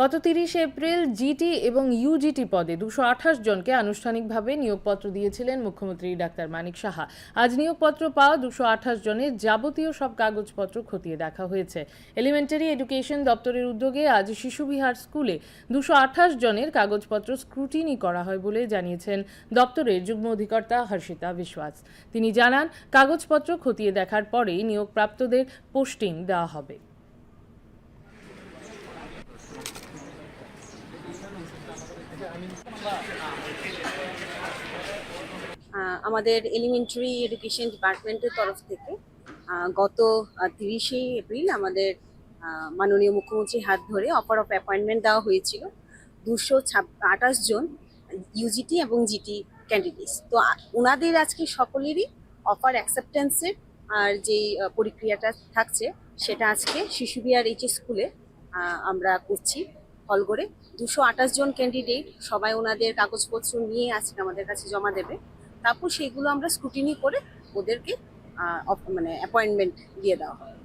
গত তিরিশে April GT এবং ইউজিটি পদে দুশো আঠাশ জনকে আনুষ্ঠানিকভাবে নিয়োগপত্র দিয়েছিলেন মুখ্যমন্ত্রী ডাক্তার মানিক সাহা। আজ নিয়োগপত্র পাওয়া দুশো আঠাশ জনের যাবতীয় সব কাগজপত্র খতিয়ে দেখা হয়েছে। এলিমেন্টারি এডুকেশন দপ্তরের উদ্যোগে আজ শিশুবিহার স্কুলে দুশো আঠাশ জনের কাগজপত্র স্ক্রুটিনি করা হয় বলে জানিয়েছেন দপ্তরের যুগ্ম অধিকর্তা হর্ষিতা বিশ্বাস। তিনি জানান, কাগজপত্র খতিয়ে দেখার পরেই নিয়োগপ্রাপ্তদের পোস্টিং দেওয়া হবে। আমাদের এলিমেন্টারি এডুকেশন ডিপার্টমেন্টের তরফ থেকে গত তিরিশে এপ্রিল আমাদের মাননীয় মুখ্যমন্ত্রীর হাত ধরে অফার অফ অ্যাপয়েন্টমেন্ট দেওয়া হয়েছিল দুশো আঠাশ জন ইউজিটি এবং জিটি ক্যান্ডিডেটস তো ওনাদের আজকে সকলেরই অফার অ্যাকসেপ্টেন্সের আর যেই প্রক্রিয়াটা থাকছে, সেটা আজকে শিশুবিহার এইচ স্কুলে আমরা করছি। হল করে। দুশো আঠাশ জন ক্যান্ডিডেট সবাই ওনাদের কাগজপত্র নিয়ে আজকে আমাদের কাছে জমা দেবে। তারপর সেইগুলো আমরা স্ক্রুটিনি করে ওদেরকে মানে অ্যাপয়েন্টমেন্ট দিয়ে দেওয়া হবে।